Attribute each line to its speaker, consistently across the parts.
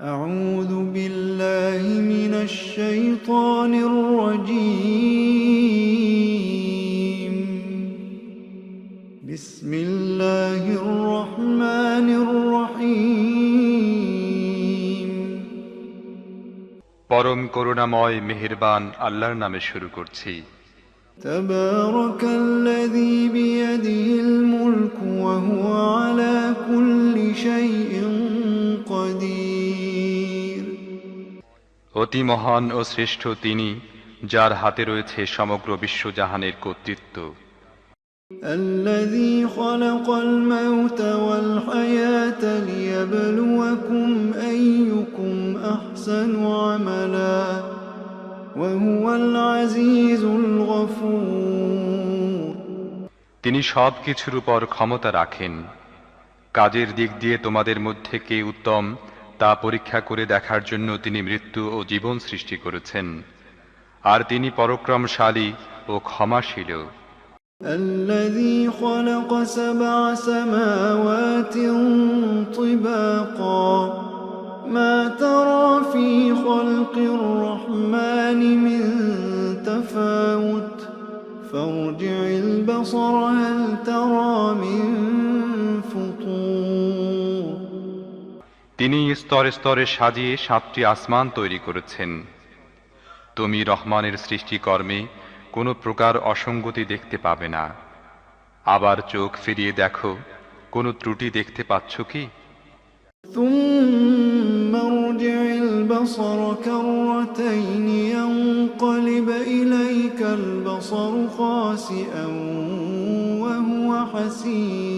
Speaker 1: أعوذ بالله من الشيطان الرجيم بسم الله الرحمن الرحيم
Speaker 2: পরম করুণাময় মেহেরবান আল্লাহর নামে শুরু করছি
Speaker 1: تبارك الذي بيده الملك وهو على كل شيء
Speaker 2: অতি মহান ও শ্রেষ্ঠ তিনি যার হাতে রয়েছে সমগ্র বিশ্বজাহানের কর্তৃত্ব
Speaker 1: الذي خلق الموت والحياة ليبلوكم أيكم أحسن عملا وهو العزيز الغفور
Speaker 2: তিনি সব কিছুর উপর ক্ষমতা রাখেন কাজের দিক দিয়ে তোমাদের মধ্যে কে উত্তম তা পরীক্ষা করে দেখার জন্য তিনি মৃত্যু ও জীবন সৃষ্টি করেছেন আর তিনি পরক্রমশালী ও ক্ষমাশীল
Speaker 1: الذي خلق سبع سماوات طباقا ما ترى في خلق الرحمن من تفاوت فارجع البصر هل ترى من
Speaker 2: তিনি স্তরে স্তরে সাজিয়ে সাতটি আসমান তৈরি করেছেন তুমি রহমানের সৃষ্টিকর্মে কোনো প্রকার অসঙ্গতি দেখতে পাবে না আবার চোখ ফিরিয়ে দেখো কোনো ত্রুটি দেখতে পাচ্ছ কি
Speaker 1: ثم ارجع البصر كرتين ينقلب إليك البصر خاسئا وهو حسير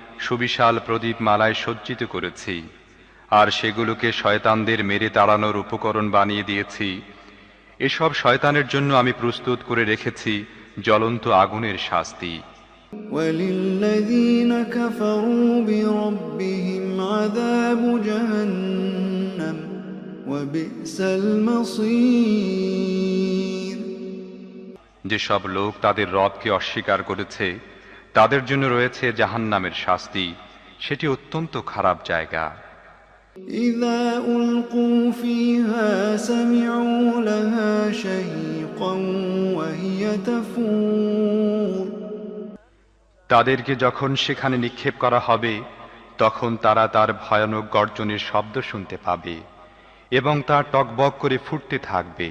Speaker 2: সুবিশাল প্রদীপ মালায় সজ্জিত করেছি আর সেগুলোকে শয়তানদের মেরে তাড়ানোর উপকরণ বানিয়ে দিয়েছি এসব শয়তানের জন্য আমি প্রস্তুত করে রেখেছি জ্বলন্ত আগুনের শাস্তি
Speaker 1: وللذين كفروا بربهم عذاب جهنم وبئس المصير
Speaker 2: যেসব লোক তাদের রবকে অস্বীকার করেছে তাদের জন্য রয়েছে জাহান্নামের শাস্তি সেটি অত্যন্ত খারাপ জায়গা
Speaker 1: إذا ألقوا فيها سمعوا لها شهيقا وهي تفور
Speaker 2: তাদেরকে যখন সেখানে নিক্ষেপ করা হবে তখন তারা তার ভয়ানক গর্জনের শব্দ শুনতে পাবে এবং তা টকবক করে ফুটতে থাকবে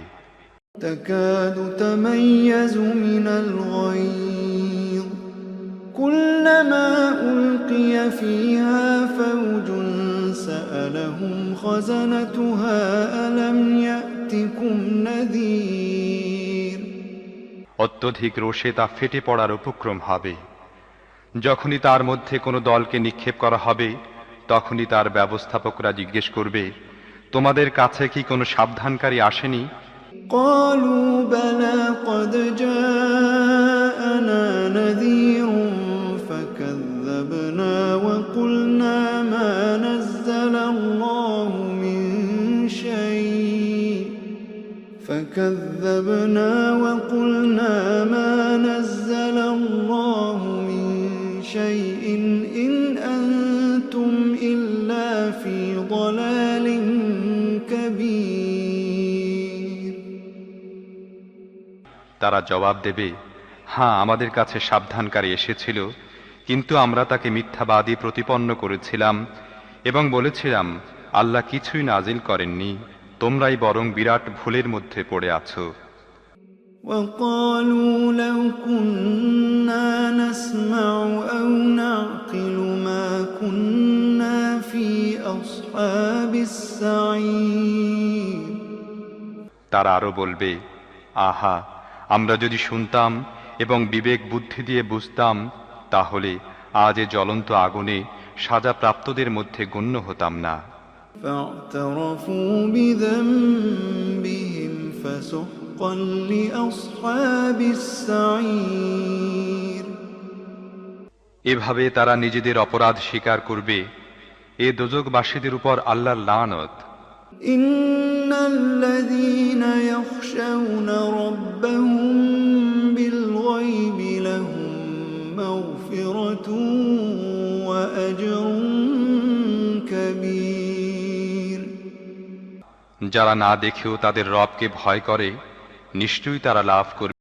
Speaker 1: تكاد تميز من الغيظ كلما ألقي فيها فوج سألهم خزنتها ألم يأتكم نذير
Speaker 2: অত্যধিক রোষে তা ফেটে পড়ার উপক্রম হবে যখনই তার মধ্যে কোনো দলকে নিক্ষেপ করা হবে তখনই তার ব্যবস্থাপকরা জিজ্ঞেস করবে তোমাদের কাছে কি কোনো সাবধানকারী আসেনি
Speaker 1: قالوا بلى قد جاءنا فكذبنا وقلنا ما نزل الله من شيء إن أنتم إلا في ضلال كبير
Speaker 2: তারা জবাব দেবে হ্যাঁ আমাদের কাছে সাবধানকারী এসেছিল কিন্তু আমরা তাকে মিথ্যাবাদী প্রতিপন্ন করেছিলাম এবং বলেছিলাম আল্লাহ কিছুই নাজিল করেননি তোমরাই বরং বিরাট ভুলের মধ্যে পড়ে আছো
Speaker 1: وقالوا لو كنا نسمع أو نعقل ما كنا في أصحاب السعير
Speaker 2: তারা আরো বলবে আহা আমরা যদি শুনতাম এবং বিবেক বুদ্ধি দিয়ে বুঝতাম তাহলে আজ এ জ্বলন্ত আগুনে সাজাপ্রাপ্তদের মধ্যে গণ্য হতাম না
Speaker 1: فاعترفوا بذنبهم فسحقا لأصحاب السعير
Speaker 2: এভাবে তারা নিজেদের অপরাধ স্বীকার করবে এ দোজকবাসীদের উপর আল্লাহর লানত
Speaker 1: إن الذين يخشون ربهم بالغيب لهم مغفرة وأجر
Speaker 2: যারা না দেখেও তাদের রবকে ভয় করে নিশ্চয়ই তারা লাভ করবে।